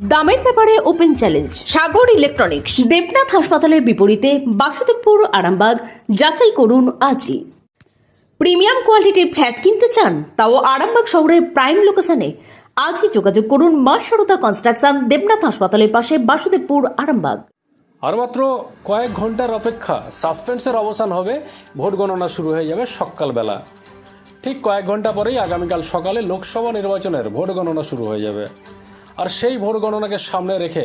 দামের ব্যাপারে open challenge, Sagar electronics, Debnath হাসপাতালের বিপরীতে বাসুদেবপুর, আরামবাগ, যাচাই করুন আজই। প্রিমিয়াম কোয়ালিটির ফ্ল্যাট কিনতে চান, তাও আরামবাগ শহরের প্রাইম লোকেশনে। আজই যোগাযোগ করুন মা সারদা কনস্ট্রাকশন, দেবনাথ হাসপাতালের পাশে বাসুদেবপুর, আরামবাগ। আর মাত্র কয়েক ঘণ্টার অপেক্ষা সাসপেন্সের অবসান হবে, ভোট গণনা শুরু হয়ে যাবে সকালবেলা। ঠিক কয়েক ঘণ্টা পরেই আগামীকাল সকালে লোকসভা নির্বাচনের ভোট গণনা শুরু হয়ে যাবে। আর সেই ভোট গণনাকে সামনে রেখে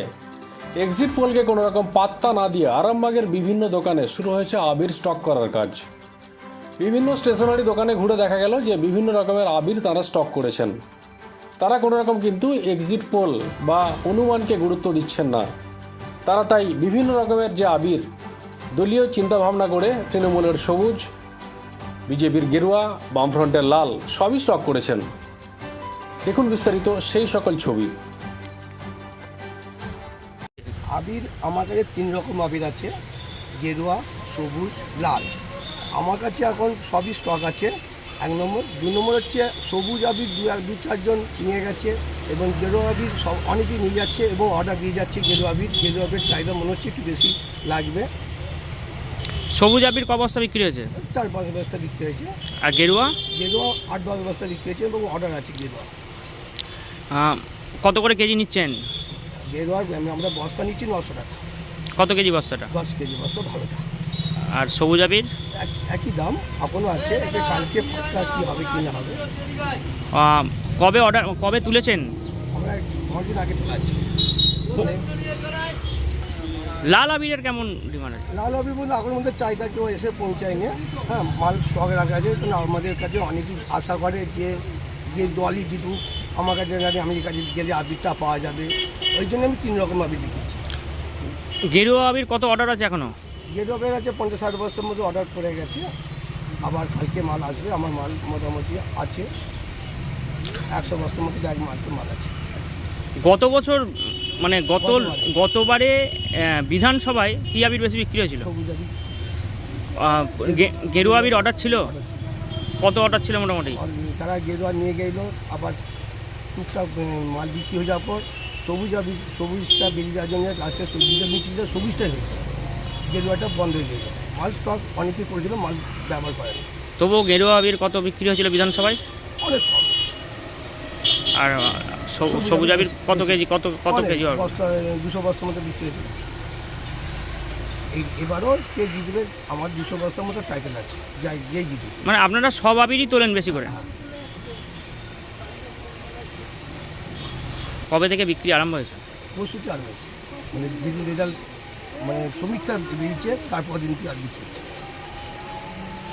এক্সিট পোলকে কোনো রকম পাত্তা না দিয়ে আরামবাগের বিভিন্ন দোকানে শুরু হয়েছে আবির স্টক করার কাজ। বিভিন্ন স্টেশনারি দোকানে ঘুরে দেখা গেল যে বিভিন্ন রকমের আবির তারা স্টক করেছেন। তারা কোনো রকম কিন্তু এক্সিট পোল বা অনুমানকে গুরুত্ব দিচ্ছেন না। তারা তাই বিভিন্ন রকমের যে আবির, দলীয় চিন্তাভাবনা করে তৃণমূলের সবুজ, বিজেপির গেরুয়া, বামফ্রন্টের লাল সবই স্টক করেছেন। দেখুন বিস্তারিত সেই সকল ছবি। আবির আমার কাছে তিন রকম আবির আছে গেরুয়া সবুজ লাল। আমার কাছে এখন সবই স্টক আছে। এক নম্বর। দু নম্বর হচ্ছে সবুজ আবির দু এক দু চারজন নিয়ে গেছে এবং গেরুয়া আবির সব অনেকেই নিয়ে যাচ্ছে এবং অর্ডার দিয়ে যাচ্ছে গেরুয়া আবির। গেরুয়া আবির চাহিদা মনে হচ্ছে একটু বেশি লাগবে। সবুজ আবির ক বস্তা বিক্রি হয়েছে? চার পাঁচ বস্তা বিক্রি হয়েছে। আর গেরুয়া? গেরুয়া আট দশ বস্তা বিক্রি হয়েছে এবং অর্ডার আছে গেরুয়া। কত করে কেজি নিচ্ছেন? গেরুয়ার আমরা বস্তা নিচ্ছি নশো টাকা। কত কেজি বস্তাটা? দশ কেজি বস্তা ভালোটা আর সবুজ আবির? এক- একই দাম এখনও আছে এতে কালকে পাক্কা কী হবে কি না হবে কবে অর্ডার কবে তুলেছেন? আমরা অনেকদিন আগে চলে আসছি লাল আবিরের কেমন ডিমান্ড আছে? লাল আবির বলতে এখন মধ্যে চাহিদা কেউ এসে পৌঁছায়নি হ্যাঁ মাল স্টকে রাখা আছে আমাদের কাছে অনেকেই আশা করে যে যে দলই জিতুক। আমার কাছে জানি আমি কাছে গেলে আবিরটা পাওয়া যাবে। ওই জন্য আমি তিন রকম আবির লিখেছি। গেরুয়া আবির কত অর্ডার আছে এখনও? আবির আছে পঞ্চাশ ষাট বস্তার মধ্যে অর্ডার করে গেছে। আবার কালকে মাল আসবে আমার মাল মোটামুটি আছে। একশো বস্তার মধ্যে ব্যাগ মাল মাল আছে। গত বছর মানে গত গতবারে। বিধানসভায় কি আবির বেশি বিক্রি হয়েছিল? গেরুয়া আবির অর্ডার ছিল? কত অর্ডার ছিল মোটামুটি? তারা গেরুয়া নিয়ে গেল আবার টুকটাক মাল বিক্রি হয়ে যাওয়ার পর সবুজ সবুজটা বেরিয়ে যাওয়ার জন্য লাস্টে সবুজটা বিক্রিটা সবুজটা হয়েছে গেরুয়াটা বন্ধ হয়ে গেল। মাল স্টক অনেকেই করে দিল মাল ব্যবহার করে না। তবুও গেরুয়া আবির কত বিক্রি হয়েছিল বিধানসভায়? অনেক কম। আর সবুজ আবির কত কেজি কত কত কেজি? দুশো বস্তার মতো বিক্রি হয়েছিল এই এবারও কে জিতবে আমার দুশো বস্তার মতো টাইটেল আছে। যাই যেই জিতবে মানে আপনারা সব আবিরই তোলেন বেশি করে? কবে থেকে বিক্রি আরম্ভ হয়েছে? প্রস্তুতি আর হয়েছে। মানে যেদিন রেজাল্ট মানে সমীক্ষা বেরিয়েছে তারপর দিনটি আর বিক্রি হচ্ছে।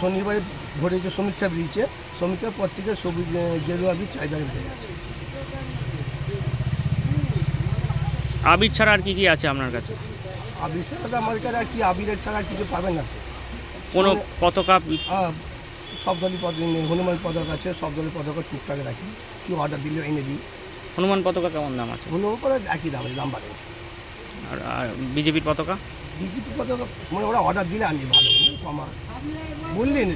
শনিবারে ভোরে যে সমীক্ষা বেরিয়েছে সমীক্ষার পর থেকে সবুজ গেরুয়া বীজ চাহিদা বেড়ে গেছে। আবির ছাড়া আর কি কি আছে আপনার কাছে? আবির ছাড়া আমার কাছে আর কি আবিরের ছাড়া আর কিছু পাবেন না কোনো পতাকা বি- সব দলই পদ হনুমান পদক আছে সব দলের পদক টুকটাক রাখি। কেউ অর্ডার দিলে এনে দিই। হনুমান পতাকা কেমন দাম আছে? হনুমান পদক একই দাম দাম বাড়ে। আর বিজেপির পতাকা? বিজেপি পতাকা মানে ওরা অর্ডার দিলে আনি ভালো কমা বললে এনে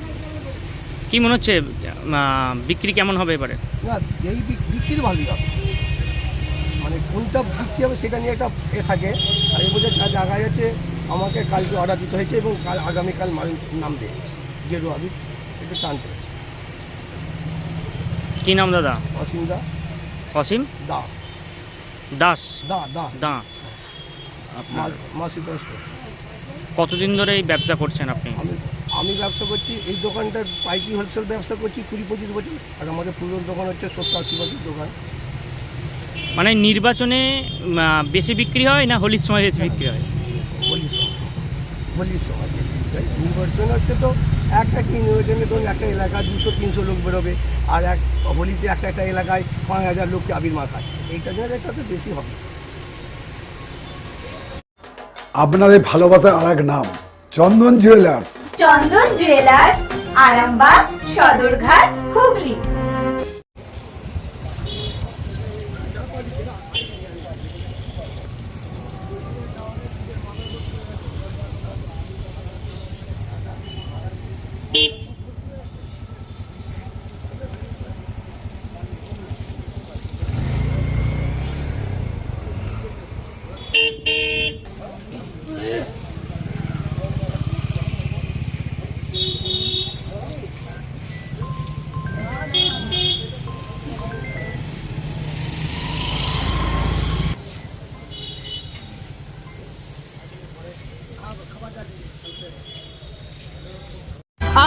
কি মনে হচ্ছে বিক্রি কেমন হবে এবারে? না এই বিক- বিক্রির ভালোই হবে। মানে কোনটা বিক্রি হবে সেটা নিয়ে একটা এ থাকে। আর এই বছর যা জায়গা যাচ্ছে আমাকে কালকে অর্ডার দিতে হয়েছে এবং কাল আগামীকাল মাল নামবে গেরুয়া একটু টান পড়েছে কি নাম দাদা? অসীমদা অসীম দা। দাস? দা দা। দা। আপনার মাসি দশ। কতদিন ধরে এই ব্যবসা করছেন আপনি? আমি আমি ব্যবসা করছি এই দোকানটার পাইকি হোলসেল ব্যবসা করছি কুড়ি পঁচিশ বছর। আর আমাদের পুরোনো দোকান হচ্ছে সত্তর আশি বছর দোকান। মানে নির্বাচনে বেশি বিক্রি হয় না হোলির সময় বেশি বিক্রি হয়? হোলির সময়। হোলির সময় বেশি তাই নির্বাচন হচ্ছে তো একটা কি নির্বাচনে ধরুন একটা এলাকায় দুশো তিনশো লোক বেরোবে আর এক হোলিতে একটা একটা এলাকায় পাঁচ হাজার লোককে আবির মাখায় এইটা জন্য একটা তো বেশি হবে। আপনাদের ভালোবাসার আর এক নাম Chandan jewellers. Chandan jewellers Arambagh Sadarghat Hooghly.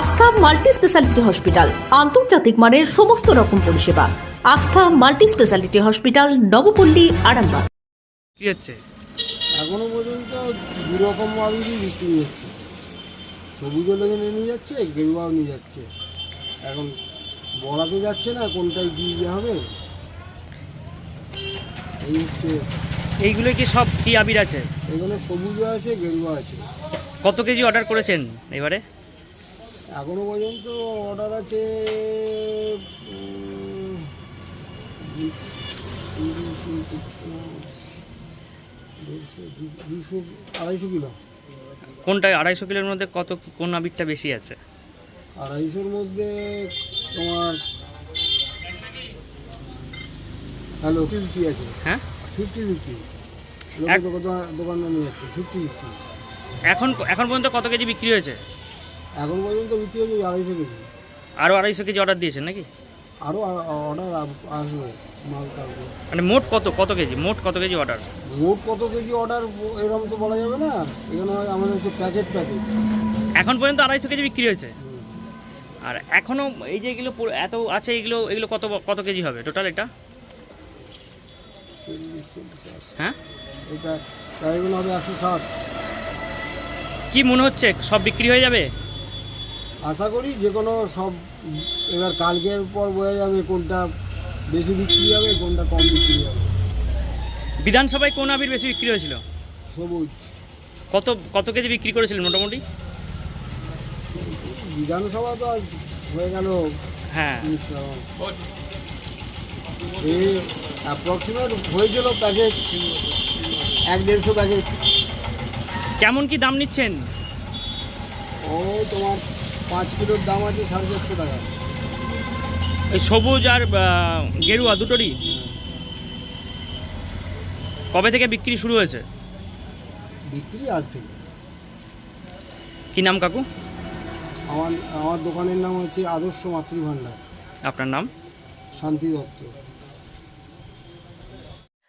Astha multi speciality hospital. আন্তর্জাতিক মানের সমস্ত রকম পরিষেবা। Astha multi speciality hospital Nabapalli Arambagh. কি হচ্ছে? এখনও পর্যন্ত দু রকম আবিরই বিক্রি হচ্ছে। সবুজও লেগে নিয়ে যাচ্ছে গেরুয়াও নিয়ে যাচ্ছে। এখন বড়াতে যাচ্ছে না কোনটায় দিয়ে হবে। এই হচ্ছে। এইগুলো কি সব কি আবির আছে? এখানে সবুজও আছে গেরুয়া আছে। কত কেজি অর্ডার করেছেন এবারে? এখনও পর্যন্ত অর্ডার আছে দুশো আড়াইশো কিলো। কোনটা আড়াইশো কিলোর মধ্যে কত কোন আবিরটা বেশি আছে? আড়াইশোর মধ্যে তোমার হ্যালো ফিফটি আছে। হ্যাঁ? ফিফটি ফিফটি এক- দোকান নিয়ে যাচ্ছে ফিফটি ফিফটি এখন এখন পর্যন্ত কত কেজি বিক্রি হয়েছে? এখন পর্যন্ত বিক্রি হচ্ছে আড়াইশো কেজি। আরও আড়াইশো কেজি অর্ডার দিয়েছেন নাকি? আরও অর্ডার আসবে মাল মানে মোট কত কত কেজি মোট কত কেজি অর্ডার মোট কত কেজি অর্ডার এরকম তো বলা যাবে না। এখানে হয় আমাদের হচ্ছে প্যাকেট প্যাকেট এখন পর্যন্ত আড়াইশো কেজি বিক্রি হয়েছে? আর এখনও এই যে এগুলো এত আছে এগুলো এগুলো কত কত কেজি হবে টোটাল এটা। হ্যাঁ? এটা হবে একশো ষাট। কি মনে হচ্ছে? সব বিক্রি হয়ে যাবে? আশা করি যে কোনো সব এবার কালকের পর বোঝা যাবে কোনটা বেশি বিক্রি হবে কোনটা কম বিক্রি হবে। বিধানসভায় কোন আবির বেশি বিক্রি হয়েছিল? সবুজ। কত কত কেজি বিক্রি করেছিলেন মোটামুটি? বিধানসভা তো আজ হয়ে গেল হ্যাঁ। এই অ্যাপ্রক্সিমেট হয়েছিল প্যাকেট এক দেড়শো প্যাকেট কেমন কি দাম নিচ্ছেন? ও তোমার পাঁচ কিলোর দাম আছে সাড়ে চারশো টাকা। এই সবুজ আর গেরুয়া দুটোরই? কবে থেকে বিক্রি শুরু হয়েছে? বিক্রি আজ থেকে। কি নাম কাকু? আমার আমার দোকানের নাম হচ্ছে আদর্শ মাতৃভাণ্ডার। আপনার নাম? শান্তি দত্ত।